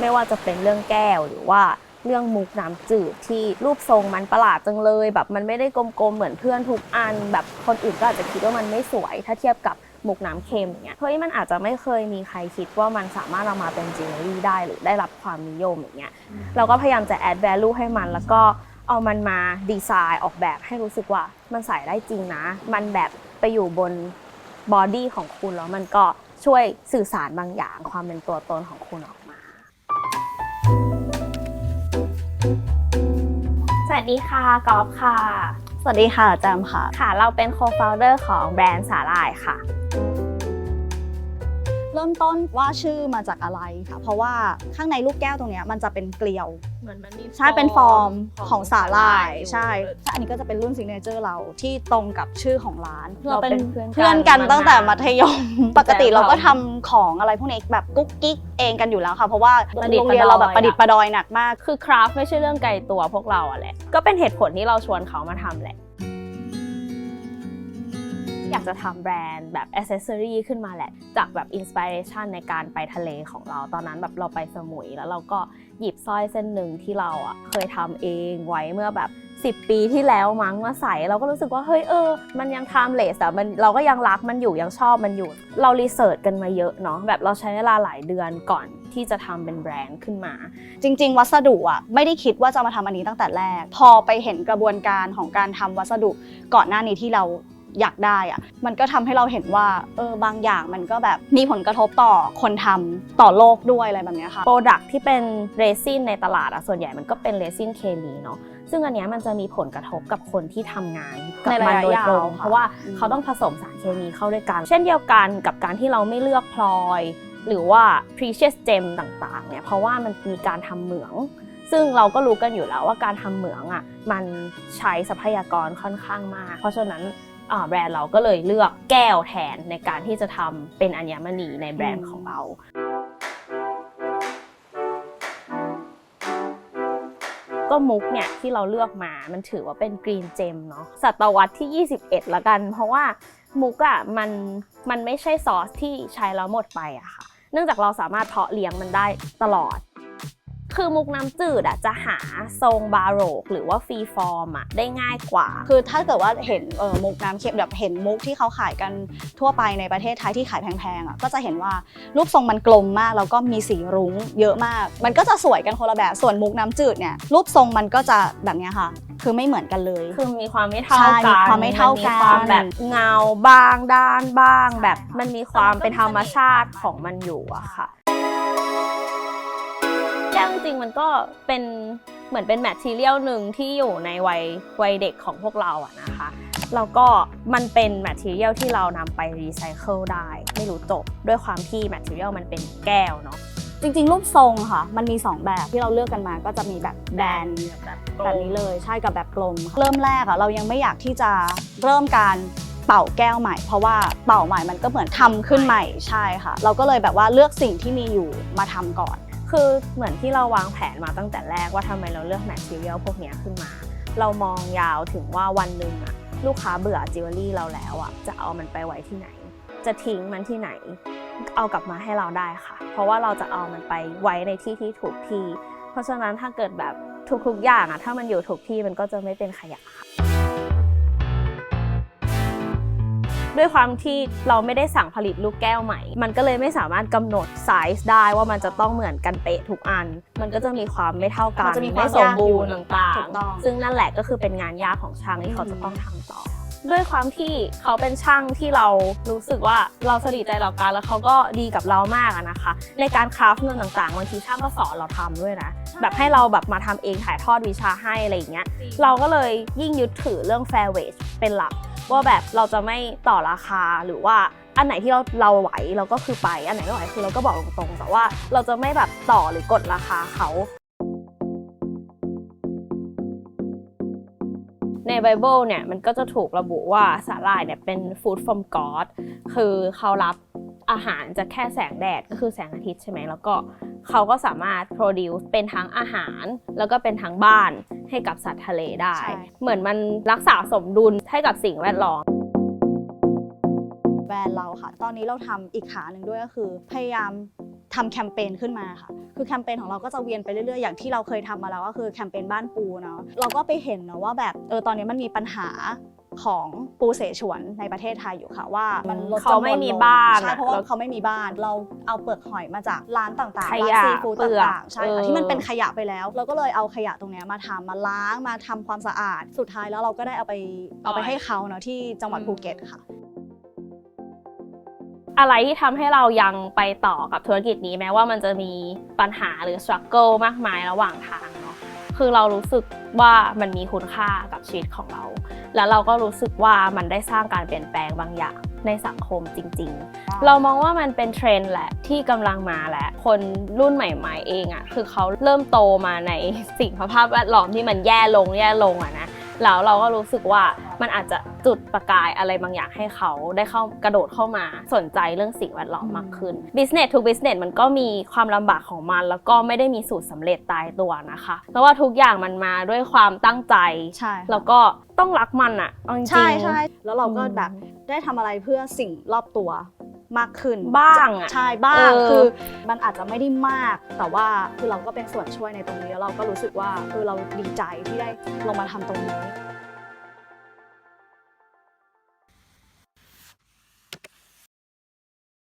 ไม่ว่าจะเป็นเรื่องแก้วหรือว่าเรื่องมุกน้ำจืดที่รูปทรงมันประหลาดจังเลย แบบมันไม่ได้กลมๆเหมือนเพื่อนทุกอัน แบบคนอื่นก็อาจจะคิดว่ามันไม่สวย ถ้าเทียบกับมุกน้ำเค็มอย่างเงี้ยเฮ้ยมันอาจจะไม่เคยมีใครคิดว่ามันสามารถเอามาเป็นจิวเวลรี่ได้หรือได้รับความนิยมอย่างเงี้ยเราก็พยายามจะ add value ให้มันแล้วก็เอามันมาดีไซน์ออกแบบให้รู้สึกว่ามันใส่ได้จริงนะ มันแบบไปอยู่บนบอดี้ของคุณแล้วมันก็ช่วยสื่อสารบางอย่างความเป็นตัวตนของคุณออก วัสดีค่ะกอล์ฟค่ะ สวัสดีค่ะแจมค่ะ ค่ะ เราเป็น co-founder ของแบรนด์สาหร่ายค่ะเริ่มต้นว่าชื่อมาจากอะไรค่ะ เพราะว่าข้างในลูกแก้วตรงเนี้ยมันจะเป็นเกลียว เหมือนมันมีใช่เป็นฟอร์มของสาหร่ายใช่อันนี้ก็จะเป็นรุ่นซิกเนเจอร์เราที่ตรงกับชื่อของร้านเราเป็นเพื่อนเพื่อนกันตั้งแต่มัธยม ปกติเราก็แจมทำของอะไรพวกนี้แบบกุ๊กกิ๊กเองกันอยู่แล้วค่ะ เพราะว่าประดิษฐ์โรงเรียนเราแบบปประระดดิอษยฐ์ประดอยหนักมากคือคราฟไม่ใช่เรื่องไกลตัวพวกเราอะแหละก็เป็นเหตุผลที่เราชวนเขามาทำแหละ อยากจะทำแบรนด์แบบอ c เซสซอรีขึ้นมาแหละ จากแบบอินสปิเรชันในการไปทะเลของเรา ตอนนั้นแบบเราไปสมุยแล้วเราก็หยิบสร้อยเส้นหนึ่งที่เราอะเคยทำเองไว้เมื่อแบบ10 ปีที่แล้วมั้งมาใส่เราก็รู้สึกว่าเฮ้ยเออ มันยังไทม์เลสอะมันเราก็ยังรักมันอยู่ยังชอบมันอยู่ เรารีเสิร์ชกันมาเยอะเนาะแบบเราใช้เวลาหลายเดือนก่อนที่จะทำเป็นแบรนด์ขึ้นมา จริง ๆ วัสดุอะไม่ได้คิดว่าจะมาทำอันนี้ตั้งแต่แรก พอไปเห็นกระบวนการของการทำวัสดุก่อนหน้านี้ที่เรา อยากได้อะมันก็ทำให้เราเห็นว่าเออบางอย่างมันก็แบบมีผลกระทบต่อคนทำต่อโลกด้วยอะไรแบบเนี้ยค่ะโปรดักที่เป็นเรซินในตลาดอะส่วนใหญ่มันก็เป็นเรซินเคมีเนาะซึ่งอันเนี้ยมันจะมีผลกระทบกับคนที่ทำงานกับในมันระยะโดยตรงยาวค่ะเพราะว่าอืมเขาต้องผสมสารเคมีเข้าด้วยกัน เช่นเดียวกันกับการที่เราไม่เลือกพลอย หรือว่า precious gem ต่างๆเนี่ยเพราะว่ามันมีการทำเหมือง ซึ่งเราก็รู้กันอยู่แล้วว่าการทำเหมืองอะมันใช้ทรัพยากรค่อนข้างมาก เพราะฉะนั้นอ่า แบรนด์เราก็เลยเลือกแก้วแทนในการที่จะทำเป็นอัญมณีในแบรนด์ของเราก็มุกเนี่ยที่เราเลือกมา มันถือว่าเป็นกรีนเจมเนาะ ศตวรรษที่ 21 ละกัน เพราะว่ามุกอะ่ะมันมันไม่ใช่ซอสที่ใช้แล้วหมดไปอะค่ะ เนื่องจากเราสามารถเพาะเลี้ยงมันได้ตลอด คือมุกน้ำจืดอะจะหาทรงบาโรกหรือว่าฟรีฟอร์มอะได้ง่ายกว่า คือถ้าเกิดว่าเห็นเออมุกน้ำเค็มแบบเห็นมุกที่เขาขายกันทั่วไปในประเทศไทยที่ขายแพงๆอะก็จะเห็นว่ารูปทรงมันกลมมากแล้วก็มีสีรุ้งเยอะมาก มันก็จะสวยกันคนละแบบส่วนมุกน้ำจืดเนี่ยรูปทรงมันก็จะแบบเนี้ยค่ะ คือไม่เหมือนกันเลย คือมีความไม่เท่าใช่กันมีความไม่เท่ากันมีความแบบเงาบ้างด้านบ้าง แบบมันมีความเป็นธรรมชาติของมันอยู่อะค่ะ แก้วจริงๆมันก็เป็นเหมือนเป็นแมททีเรียลหนึ่งที่อยู่ในวัยวัยเด็กของพวกเราอะนะคะแล้วก็มันเป็นแมททีเรียลที่เรานำไปรีไซเคิลได้ ไม่รู้จบด้วยความที่แมททีเรียลมันเป็นแก้วเนาะจริงๆ รูปทรงค่ะ มันมี 2 แบบที่เราเลือกกันมาก็จะมีแบบแบนแบบนี้เลยใช่กับแบบกลม เริ่มแรกอะเรายังไม่อยากที่จะเริ่มการเป่าแก้วใหม่ เพราะว่าเป่าใหม่มันก็เหมือนทำขึ้นใหม่ใช่ค่ะ เราก็เลยแบบว่าเลือกสิ่งที่มีอยู่มาทำก่อน คือเหมือนที่เราวางแผนมาตั้งแต่แรกว่าทำไมเราเลือกแมทเรียลพวกนี้ขึ้นมา เรามองยาวถึงว่าวันหนึ่งอะลูกค้าเบื่อจิวเวลรี่เราแล้วอะจะเอามันไปไว้ที่ไหน จะทิ้งมันที่ไหน เอากลับมาให้เราได้ค่ะ เพราะว่าเราจะเอามันไปไว้ในที่ที่ถูกที่ เพราะฉะนั้นถ้าเกิดแบบทุกๆอย่างอะถ้ามันอยู่ถูกที่มันก็จะไม่เป็นขยะค่ะ ด้วยความที่เราไม่ได้สั่งผลิตลูกแก้วใหม่ มันก็เลยไม่สามารถกำหนดไซส์ได้ว่ามันจะต้องเหมือนกันเป๊ะทุกอัน มันก็จะมีความไม่เท่ากันมันจะมีความไม่สมบูรณ์ยากอยู่ต่างถูกต้องๆ ซึ่งนั่นแหละก็คือเป็นงานยากของช่างที่เขาอืมจะต้องทำต่อด้วยความที่เขาเป็นช่างที่เรารู้สึกว่าเราสนิทใจต่อกันแล้วเขาก็ดีกับเรามากอะนะคะ ในการคราฟต์เงินต่างๆบางทีช่างก็สอนเราทำด้วยนะ แบบให้เราแบบมาทำเองถ่ายทอดวิชาให้อะไรอย่างเงี้ยเราก็เลยยิ่งยึดถือเรื่อง fair wage เป็นหลัก ว่าแบบเราจะไม่ต่อราคาหรือว่าอันไหนที่เราเราไหวเราก็คือไป อันไหนไม่ไหวคือเราก็บอกตรงๆแต่ว่าเราจะไม่แบบต่อหรือกดราคาเขาในไบเบิลเนี่ยมันก็จะถูกระบุว่าสาหร่ายเนี่ยเป็น food from God คือเขารับอาหารจากแค่แสงแดดก็คือแสงอาทิตย์ใช่ไหมแล้วก็ เขาก็สามารถ produce เป็นทั้งอาหาร แล้วก็เป็นทั้งบ้านให้กับสัตว์ทะเลได้ ใช่ เหมือนมันรักษาสมดุลให้กับสิ่งแวดล้อม แบรนด์เราค่ะ ตอนนี้เราทำอีกขาหนึ่งด้วยก็คือ พยายามทำแคมเปญขึ้นมาค่ะ คือคือแคมเปญของเราก็จะเวียนไปเรื่อยๆ อย่างที่เราเคยทำมาแล้วก็คือแคมเปญบ้านปูเนาะ เราก็ไปเห็นเนาะว่าแบบเออตอนนี้มันมีปัญหา ของปูเสฉวนในประเทศไทยอยู่ค่ะว่ามันลดเขาไม่จำนวนมีลงบ้านใช่อะเพราะว่าแล้วเขาไม่มีบ้าน เราเอาเปลือกหอยมาจากร้านต่างๆขร้านยะซีฟู้ดเปลือกต่างๆใช่เอค่ะอ ที่มันเป็นขยะไปแล้ว เราก็เลยเอาขยะตรงเนี้ยมาทำมาล้างมาทำความสะอาด สุดท้ายแล้วเราก็ได้เอาไปเอาไปให้เขาเนาะที่จังหวัดภูเก็ตค่ะ อะไรที่ทำให้เรายังไปต่อกับธุรกิจนี้แม้ว่ามันจะมีปัญหาหรือ struggle มากมายระหว่างทางเนาะ คือเรารู้สึกว่ามันมีคุณค่ากับชีวิตของเรา แล้วเราก็รู้สึกว่ามันได้สร้างการเปลี่ยนแปลงบางอย่างในสังคมจริง ๆ เรามองว่ามันเป็นเทรนด์แหละที่กำลังมาแหละ คนรุ่นใหม่ ๆ เองอะ่ะคือเขาเริ่มโตมาในสิ่งสภาพแวดล้อมที่มันแย่ลงแย่ลงอะนะ แล้วเราก็รู้สึกว่ามันอาจจะจุดประกายอะไรบางอย่างให้เขาได้เข้ากระโดดเข้ามาสนใจเรื่องสิ่งแวดล้อมมากขึ้น business to business มันก็มีความลำบากของมัน แล้วก็ไม่ได้มีสูตรสำเร็จตายตัวนะคะ เพราะว่าทุกอย่างมันมาด้วยความตั้งใจใช่ค่ะแล้วก็ต้องรักมันอะเอาจริงๆใช่ใช่แล้วเราก็อืมแบบได้ทำอะไรเพื่อสิ่งรอบตัว มากขึ้นบ้างอะใช่บ้างเออคือมันอาจจะไม่ได้มาก แต่ว่าคือเราก็เป็นส่วนช่วยในตรงนี้แล้วเราก็รู้สึกว่าเออเราดีใจที่ได้ลงมาทำตรงนี้